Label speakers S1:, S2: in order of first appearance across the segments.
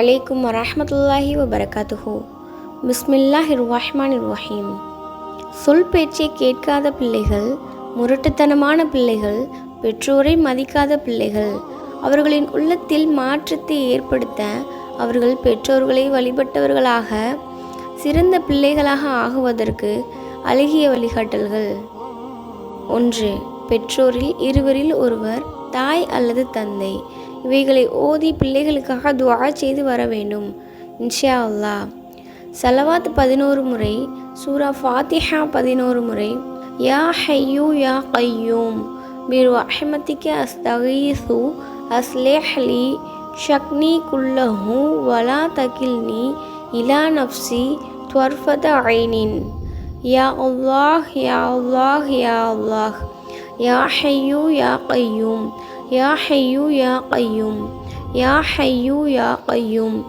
S1: அலைக்கும் வரமத்துல்லாஹி வபரகாத்துஹோ பிஸ்மில்லாஹி ரஹ்மான் ரஹீம் சொல் பேச்சை கேட்காத பிள்ளைகள் முரட்டுத்தனமான பிள்ளைகள் பெற்றோரை மதிக்காத பிள்ளைகள் அவர்களின் உள்ளத்தில் மாற்றத்தை ஏற்படுத்த அவர்கள் பெற்றோர்களை வழிபட்டவர்களாக சிறந்த பிள்ளைகளாக ஆகுவதற்கு அழகிய வழிகாட்டல்கள். ஒன்று பெற்றோரில் இருவரில் ஒருவர் தாய் அல்லது தந்தை. இவைகளை ஓதி பிள்ளைகளுக்காக துவா செய்து வர வேண்டும். இன்ஷா அல்லா சலவாத் பதினோரு முறை சூரா ஃபாத்திஹா பதினோரு முறை யா ஹையூ யா கையூம். பிர் அஹமத்திக்க அஸ்தகீசு அஸ்லேஹ்லி ஷக்னி குல்லஹு வலா தகில்னி இலா நப்சி துவர்ஃபத ஐனின். யா அல்லாஹ் யா அல்லாஹ் யா அல்லாஹ். யா ஹையூ யா கையூம். யா ஹையூ யா கையும். யா ஹையூ யா கையும்.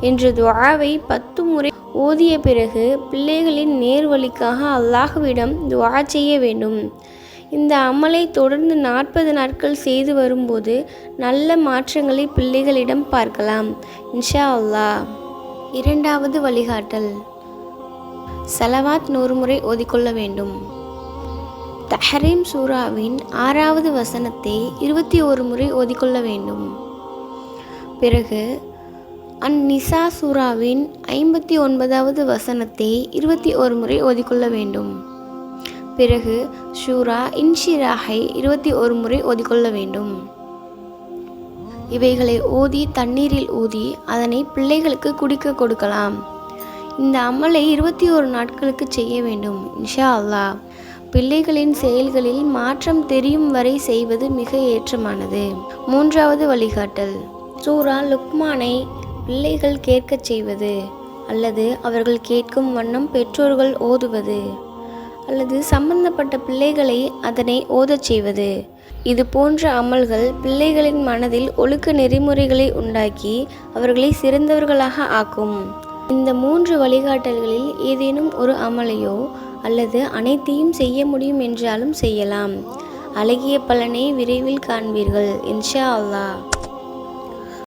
S1: என்ற துவாவை பத்து முறை ஓதிய பிறகு பிள்ளைகளின் நேர்வழிக்காக அல்லாஹ்விடம் துவா செய்ய வேண்டும். இந்த அமலை தொடர்ந்து நாற்பது நாட்கள் செய்து வரும்போது நல்ல மாற்றங்களை பிள்ளைகளிடம் பார்க்கலாம். இன்ஷா அல்லாஹ். இரண்டாவது வழிகாட்டல். சலவாத் நூறு முறை ஓதிக்கொள்ள வேண்டும். தஹரீம் சூராவின் ஆறாவது வசனத்தை இருபத்தி ஒரு முறை ஓதிக்கொள்ள வேண்டும். பிறகு அந்நிசா சூராவின் ஐம்பத்தி ஒன்பதாவது வசனத்தை இருபத்தி ஒரு முறை ஓதிக்கொள்ள வேண்டும். பிறகு ஷூரா இன்ஷிராஹை இருபத்தி ஒரு முறை ஓதிக்கொள்ள வேண்டும். இவைகளை ஊதி தண்ணீரில் ஊதி அதனை பிள்ளைகளுக்கு குடிக்க கொடுக்கலாம். இந்த அமலை இருபத்தி ஒரு நாட்களுக்கு செய்ய வேண்டும் இன்ஷா அல்லாஹ். பிள்ளைகளின் செயல்களில் மாற்றம் தெரியும் வரை செய்வது மிக ஏற்றமானது. மூன்றாவது வழிகாட்டல். சூரா லுக்மானை பிள்ளைகள் கேட்கச் செய்வது அல்லது அவர்கள் கேட்கும் வண்ணம் பெற்றோர்கள் ஓதுவது அல்லது சம்பந்தப்பட்ட பிள்ளைகளை அதனை ஓதச் செய்வது. இது போன்ற அமல்கள் பிள்ளைகளின் மனதில் ஒழுக்க நெறிமுறைகளை உண்டாக்கி அவர்களை சிறந்தவர்களாக ஆக்கும். இந்த மூன்று வழிகாட்டல்களில் ஏதேனும் ஒரு அமலையோ அல்லது அனைத்தையும் செய்ய முடியும் என்றாலும் செய்யலாம். அழகிய பலனை விரைவில் காண்பீர்கள் இன்ஷா அல்லாஹ்.